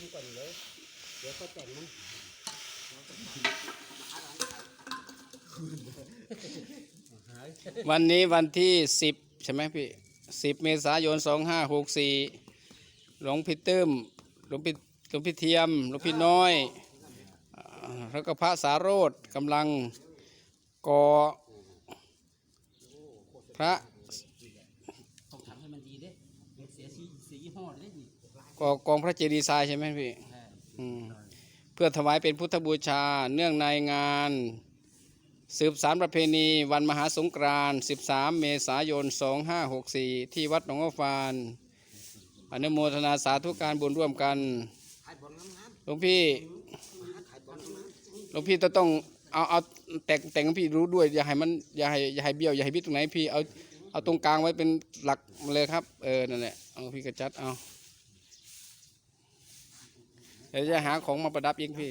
ไปแต่งมันวันนี้วันที่สิบใช่ไหมพี่สิบเมษายนสองห้าหกสี่หลวงพี่ตื้มหลวงพี่หลวงพี่เทียมหลวงพี่น้อยอ่าแล้วก็พระสาโรธกำลังก่อพระต้องทำให้มันดีเด้มันเสียสีสียี่ห้อเลยนี่ ก่อกองพระเจดีย์ทรายใช่ไหมพี่ใช่อืมเพื่อถวายเป็นพุทธบูชา เนื่องในงาน สืบสารประเพณี วันมหาสงกรานต์13 เมษายน 2564 ที่วัดหนองอ้อฟานอนุโมทนาสาธุการบุญร่วมกันขายบอลงามหลวงพี่ๆมาหาขายบอลงามหลวงพี่ต้องต้องเอาเอาแต่งแต่งให้พี่รู้ด้วย อย่าให้มันอย่าให้อย่าให้เบี้ยวอย่าให้บิดตรงไหนพี่เอาเอาตรงกลางไว้เป็นหลักมาเลยครับ เออนั่นแหละเอาพี่กระจัดเอา เดี๋ยวจะหาของมาประดับอีกพี่